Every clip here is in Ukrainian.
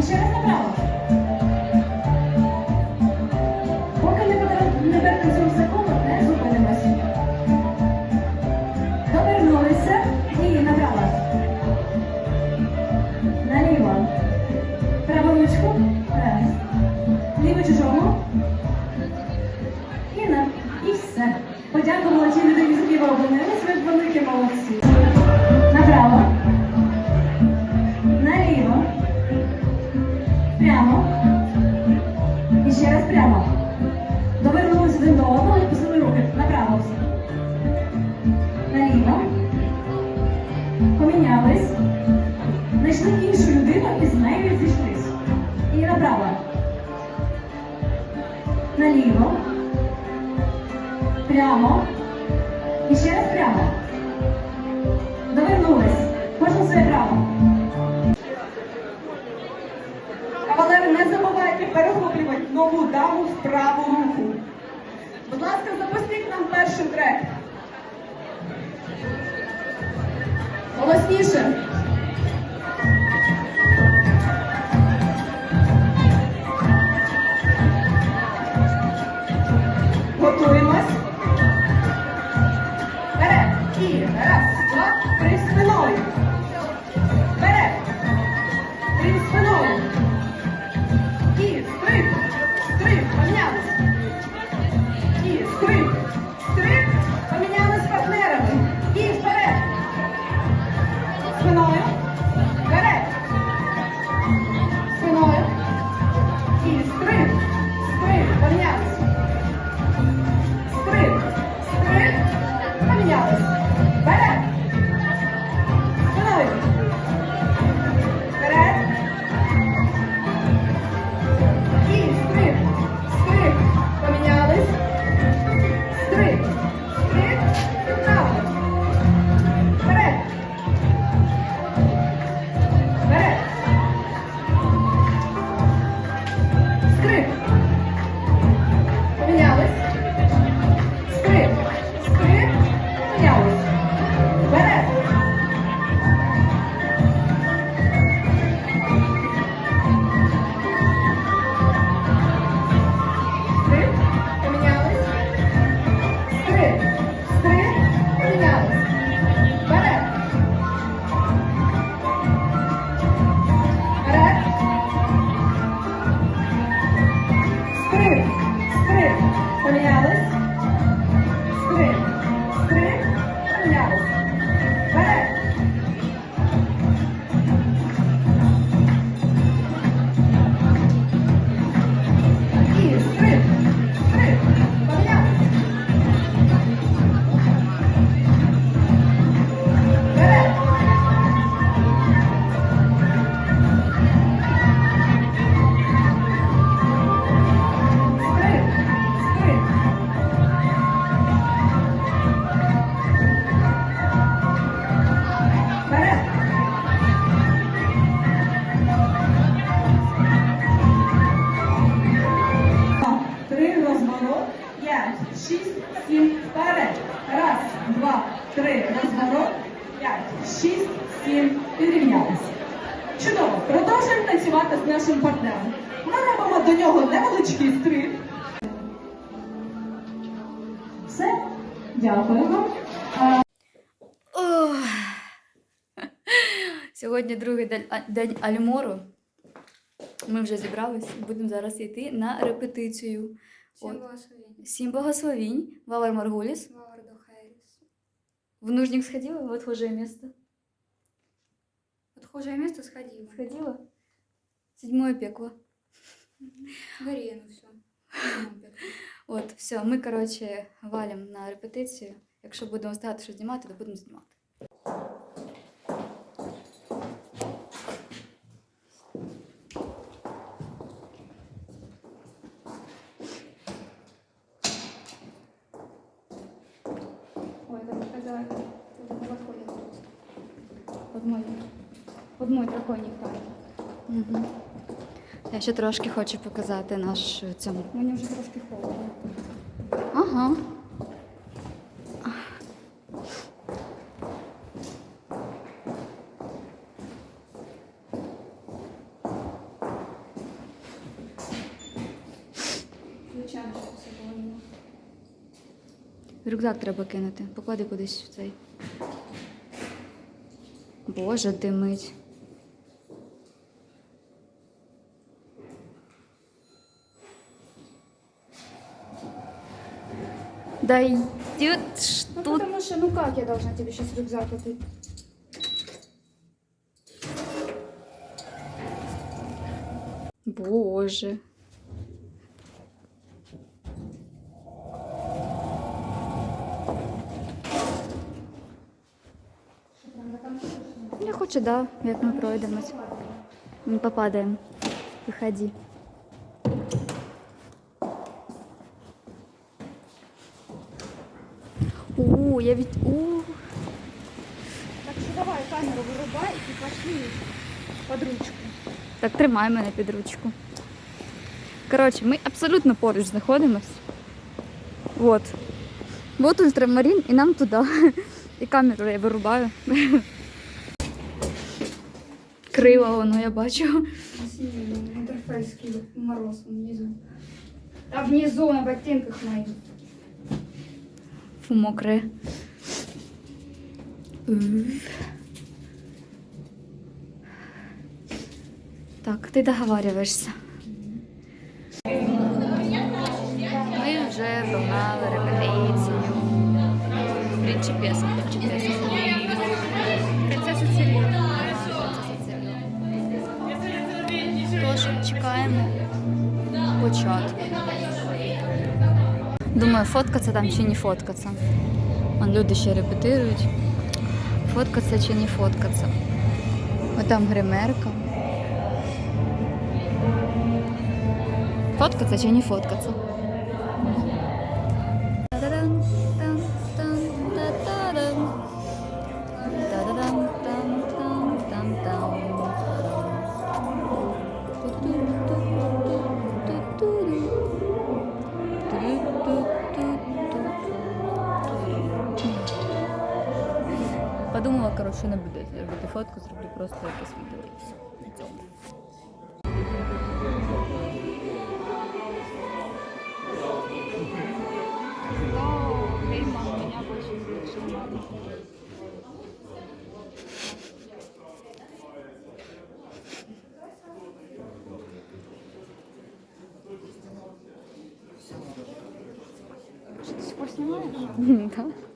І ще раз направо. Праву руку. Будь ласка, запустіть нам перший трек. Голосніше. Готуємось. Вперед. І раз, два, три спиною. Все. Дякуємо. Ох. Сьогодні другий день, Альмору. Ми вже зібрались і будемо зараз йти на репетицію. Всем От. благословений. Сім благословінь. Валер Маргуліс. Ваварду Хайрис. В нужник сходила в отхожее место? Отхожее место сходила. Сходила? Седьмое пекло. Горену все. От, все, ми, коротше, валимо на репетицію. Якщо будемо стати що знімати, то будемо знімати. Ой, это, это, это молоко я просто. Под мой, под мой драконій хаті. Угу. Я ще трошки хочу показати наш е, цьому. Мені вже трошки холодно. Ага. Рюкзак треба кинути, поклади кудись в цей. Боже, димить. Да идет Ну, что потому что, ну как я должна тебе сейчас рюкзак этот? Боже. Я хочу, да, як ми пройдемось. Не попадаємо. Виходи. У, я ведь... У, Так что давай камеру вырубай и пошли под ручку. Так, тримай мене під ручку. Коротше, ми абсолютно поруч знаходимось. От. От ультрамарин і нам туди. І камеру я вирубаю. Криво воно, я бачу. Интерфейский мороз внизу. А внизу на ботинках моих. Фу, мокре. Так, ти договарюєшся. Ми вже прогнали репетицію. Принчипеса, принчипеса. Принцеса Цирюлька. Тож чекаємо початку. Думаю, фоткаться там чи не фоткаться. Вон люди ще репетирують. Фоткаться чи не фоткаться. Отам гримерка. Фоткаться чи не фоткаться. Коротше, не буду робити фотку, зроблю просто якесь відео і все. На цьому. Что, до сих пор снимаешь? Да.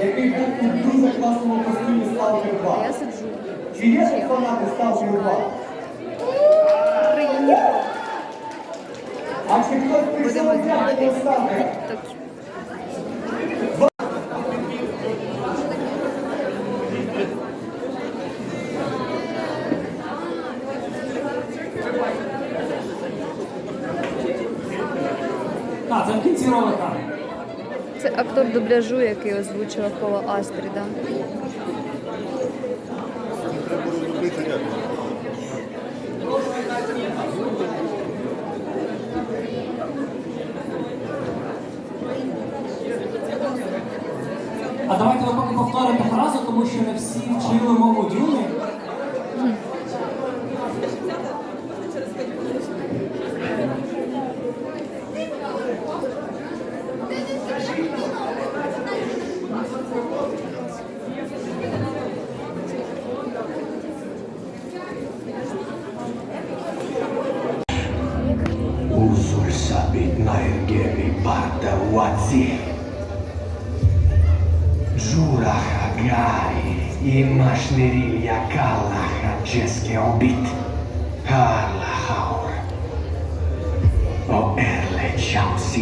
Який був у дуже класному костюмі Сталкер А 2. я сиджу. Чи є тут фанати Сталкер 2? Країні А чи хтось прийшов взяти до Сталкера? тіктоки. А, це в кінці ролика. Це актор дубляжу, який озвучував Пола Астріда. А давайте ми поки повторимо фразу, тому що не всі вчили мову Дюни.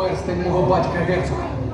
перстень мого батька герцога.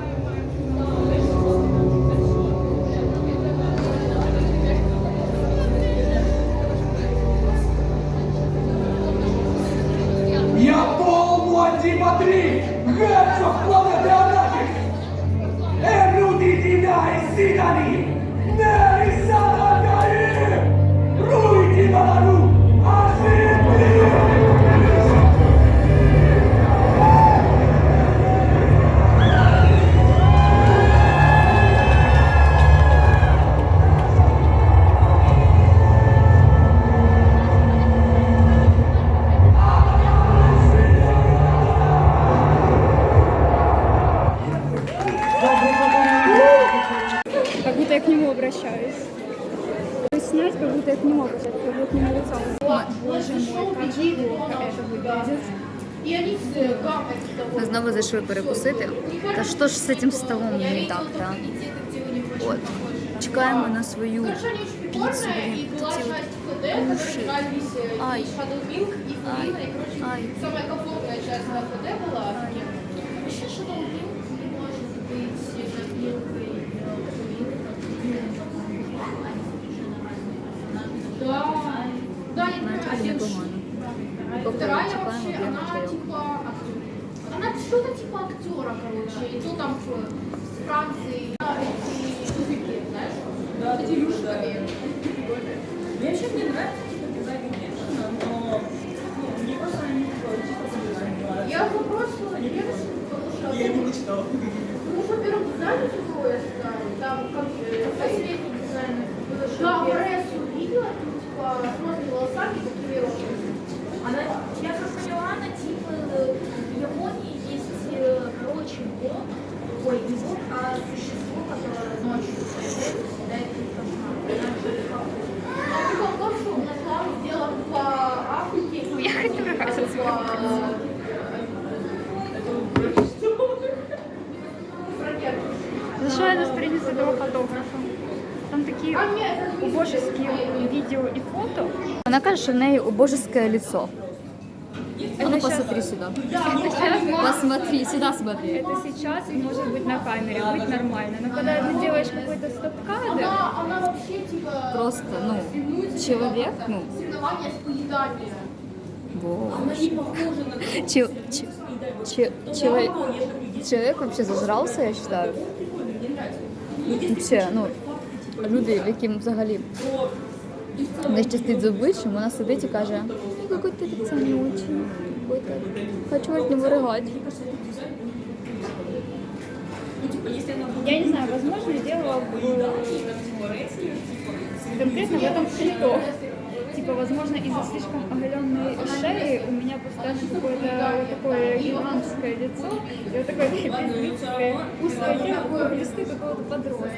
это выглядит. Ми знову зайшли перекусити. Та що ж з цим столом не так, так? От. Чекаємо на свою піцу, блін, тут ці от уші. Ай, ай, ай. Самая комфортная часть на ФД была Чекаємо, вообще, она типа. Она что-то типа актера, короче. И то там в с Франции да, эти тупики, знаешь? Да, эти юшками. Мне вообще не нравится фото. Вона каже, що в неї убожеское лицо. А ну посмотри сюда. Посмотри, сюда смотри. Это сейчас и может быть на камере, быть нормально. Но когда ты делаешь какой-то стоп-кадр, Она, она вообще, типа, Просто, ну, соревнуется, человек, типа, ну. Соревнования с поеданием. Боже. Че- че- че- человек, человек вообще зажрался, я считаю. Вообще, ну, люди, яким взагалі не щастить з обличчям, вона сидить і каже, «Ну, какой-то лицо не очень. Какой-то. Хочу от него рыгать. Я не знаю, возможно, дело в... конкретно в этом пальто. Типа, возможно, из-за слишком оголенной шеи у меня постоянно какое-то вот такое гигантское лицо и вот такое безлицевое узкое тело, как у какого-то подростка.